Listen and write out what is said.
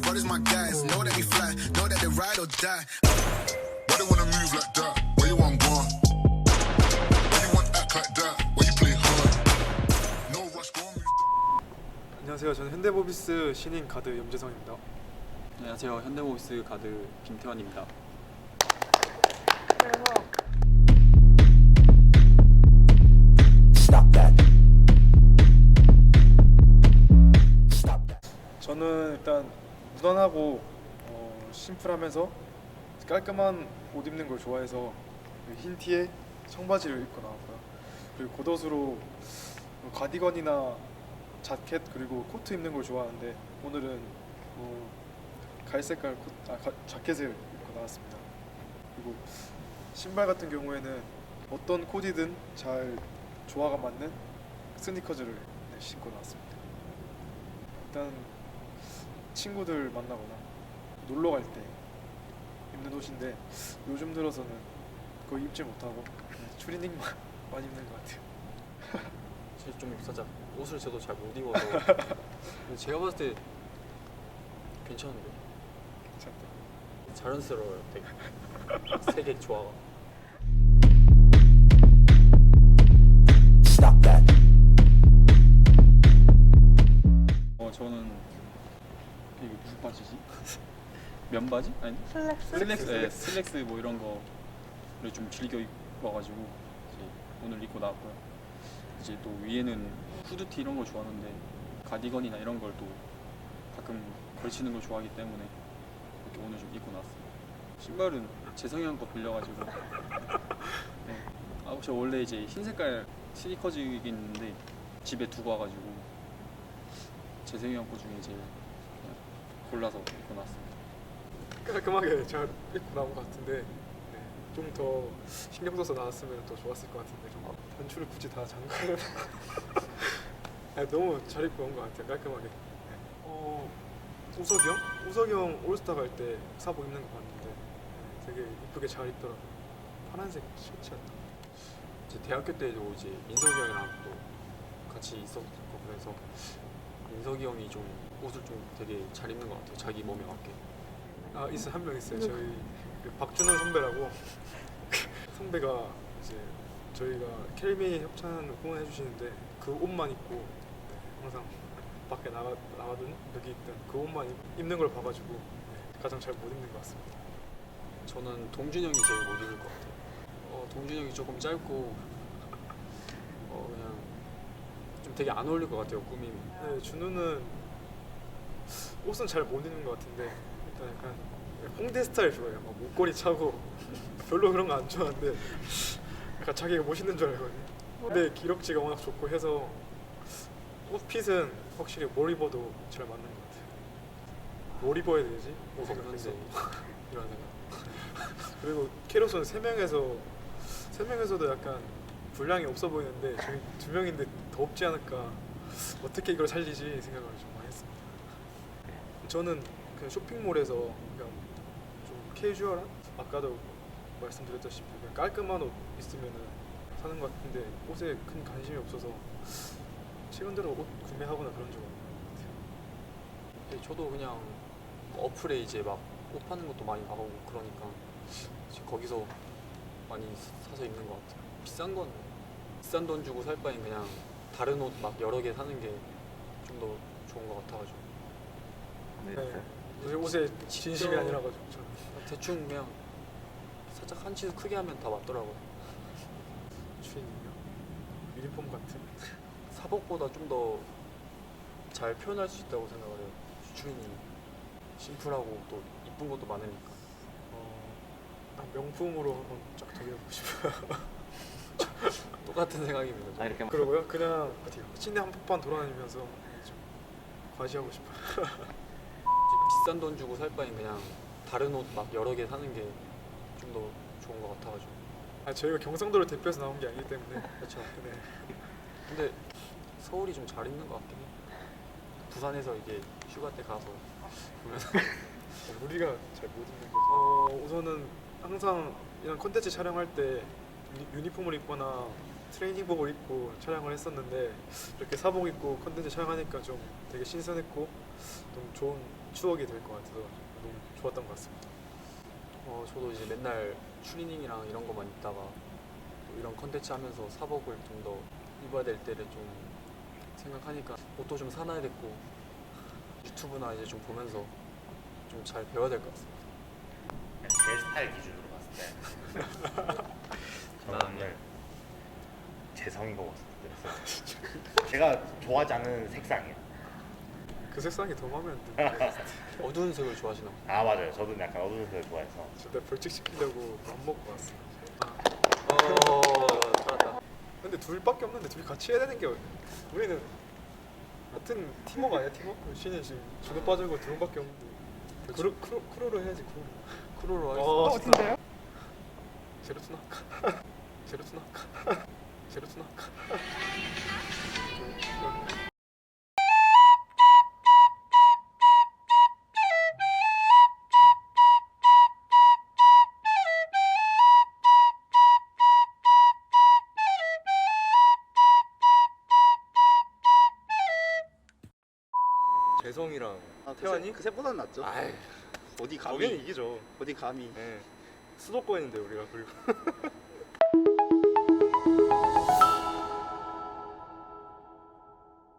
brothers my guys. Know that we fly, know that they ride or die. Why they wanna move like that? Where you want gone? Why you want act like that? Why you play hard? No rush, go on, move. 안녕하세요. 저는 현대모비스 신인 가드 염재성입니다. 안녕하세요. 현대모비스 가드 김태환입니다. 무난하고 어, 심플하면서 깔끔한 옷 입는 걸 좋아해서 그흰 티에 청바지를 입고 나왔고요. 그리고 겉옷으로 가디건이나 자켓 그리고 코트 입는 걸 좋아하는데 오늘은 어, 갈색깔 코, 아, 가, 자켓을 입고 나왔습니다. 그리고 신발 같은 경우에는 어떤 코디든 잘 조화가 맞는 스니커즈를 네, 신고 나왔습니다. 일단 친구들 만나거나 놀러 갈 때 입는 옷인데 요즘 들어서는 거의 입지 못하고 추리닝만 많이 입는 것 같아요. 사실 좀 살짝 옷을 저도 잘 못 입어서 근데 제가 봤을 때 괜찮은데 괜찮다. 자연스러워요. 되게 색의 조화가. 면바지? 아니 슬랙스? 슬랙스, 네, 슬랙스 뭐 이런 거를 좀 즐겨 입어가지고 이제 오늘 입고 나왔고요. 이제 또 위에는 후드티 이런 걸 좋아하는데 가디건이나 이런 걸 또 가끔 걸치는 걸 좋아하기 때문에 이렇게 오늘 좀 입고 나왔습니다. 신발은 재성이 형 거 빌려가지고 네. 아, 저 원래 이제 흰 색깔 스니커즈이긴 있는데 집에 두고 와가지고 재성이 형 거 중에 제일 그냥 골라서 입고 나왔습니다. 깔끔하게 잘 입고 나온 것 같은데 네, 좀더 신경 써서 나왔으면 더 좋았을 것 같은데 좀 단추를 굳이 다 잠그는 아니, 너무 잘 입고 온 것 같아요 깔끔하게 네. 어, 우석이 형? 우석이 형 올스타 갈 때 사복 입는 거 봤는데 네, 되게 이쁘게 잘 입더라고요 파란색 셔츠였다 제 대학교 때도 이제 민석이 형이랑 또 같이 있었고 그래서 민석이 형이 좀 옷을 좀 되게 잘 입는 것 같아요. 자기 몸에 맞게. 아 있어 한 명 있어요 저희 그 박준원 선배라고 선배가 이제 저희가 켈미 협찬을 후원해 주시는데 그 옷만 입고 네, 항상 밖에 나가 나가든 여기 있든 그 옷만 입, 입는 걸 봐가지고 네, 가장 잘 못 입는 것 같습니다. 저는 동준 형이 제일 못 입을 것 같아요. 어, 동준 형이 조금 짧고 어, 그냥 좀 되게 안 어울릴 것 같아요. 꾸밈이. 네, 준우는 옷은 잘 못 입는 것 같은데 일단 약간 홍대 스타일 좋아해요. 막 목걸이 차고 별로 그런 거 안 좋아하는데 약간 자기가 멋있는 줄 알거든요. 근데 기럭지가 워낙 좋고 해서 옷핏은 확실히 뭘 입어도 잘 맞는 것 같아요. 뭘 입어야 되지? 없는데 생각해서 이런 생각. 그리고 캐럿은 세 명에서 세 명에서도 약간 분량이 없어 보이는데 저희 두 명인데 더 없지 않을까 어떻게 이걸 살리지 생각을 좀 많이 했습니다. 저는 그냥 쇼핑몰에서 그냥 좀 캐주얼한 아까도 말씀드렸다시피 그냥 깔끔한 옷 있으면은 사는 것 같은데 옷에 큰 관심이 없어서 최근 들어 옷 구매하거나 그런 적은. 네, 저도 그냥 어플에 이제 막 옷 파는 것도 많이 봐보고 그러니까 거기서 많이 사- 사서 입는 것 같아요. 비싼 건 비싼 돈 주고 살 바엔 그냥 다른 옷 막 여러 개 사는 게 좀 더 좋은 것 같아가지고 네. 요새 옷에 진심이 아니라 가지고 저는 대충 그냥 살짝 한 치수 크게 하면 다 맞더라고요. 주인님요 유니폼 같은 사복보다 좀 더 잘 표현할 수 있다고 생각을 해요. 추인이 심플하고 또 이쁜 것도 많으니까. 어, 아, 명품으로 한번 쫙 정해보고 싶어요. 똑같은 생각입니다. 아 이렇게 막 그러고요. 그냥 시내 한복판 돌아다니면서 좀 과시하고 싶어요. 비싼 돈 주고 살 바엔 그냥 다른 옷 막 여러 개 사는 게 좀 더 좋은 것 같아가지고. 아, 저희가 경상도를 대표해서 나온 게 아니기 때문에 그렇죠. 네. 근데 서울이 좀잘 입는 것 같긴 해. 부산에서 이게 휴가 때 가서 보면 어, 우리가 잘 못 입는 거죠. 어, 우선은 항상 이런 컨텐츠 촬영할 때 유니, 유니폼을 입거나 트레이닝복을 입고 촬영을 했었는데 이렇게 사복 입고 컨텐츠 촬영하니까 좀 되게 신선했고 좀 좋은 추억이 될 것 같아서 너무 좋았던 것 같습니다. 어, 저도 이제 맨날 추리닝이랑 이런 것만 입다가 또 이런 컨텐츠 하면서 사복을 좀 더 입어야 될 때를 좀 생각하니까 옷도 좀 사놔야겠고 유튜브나 이제 좀 보면서 좀 잘 배워야 될 것 같습니다. 제 스타일 기준으로 봤을 때 저는 오늘 재성 입어봤어요. 제가 좋아하지 않는 색상이에요. 그 색상이 더 마음에 안 드는데 어두운 색을 좋아하시나 봐요. 아 맞아요. 저도 약간 어두운 색을 좋아해서 진짜 벌칙 시키려고 밥 먹고 왔어요. 어, 잘했다. 근데 둘밖에 없는데 둘이 같이 해야 되는 게 우리는 같은 팀워크 아니야 팀워크? 신이 지금 준호 빠지고 두 명밖에 없는데 크루, 크루, 크루로 해야지 크루 크로로 어 하겠습니다. 진짜요? 제로투나카 제로투나카 제로투나카 재성이랑 아, 그 태환이? 색- 그 색보다는 낫죠. 아이 어디 당연히 감히 이기죠. 어디 감히. 예. 수도권인데 우리가 그리고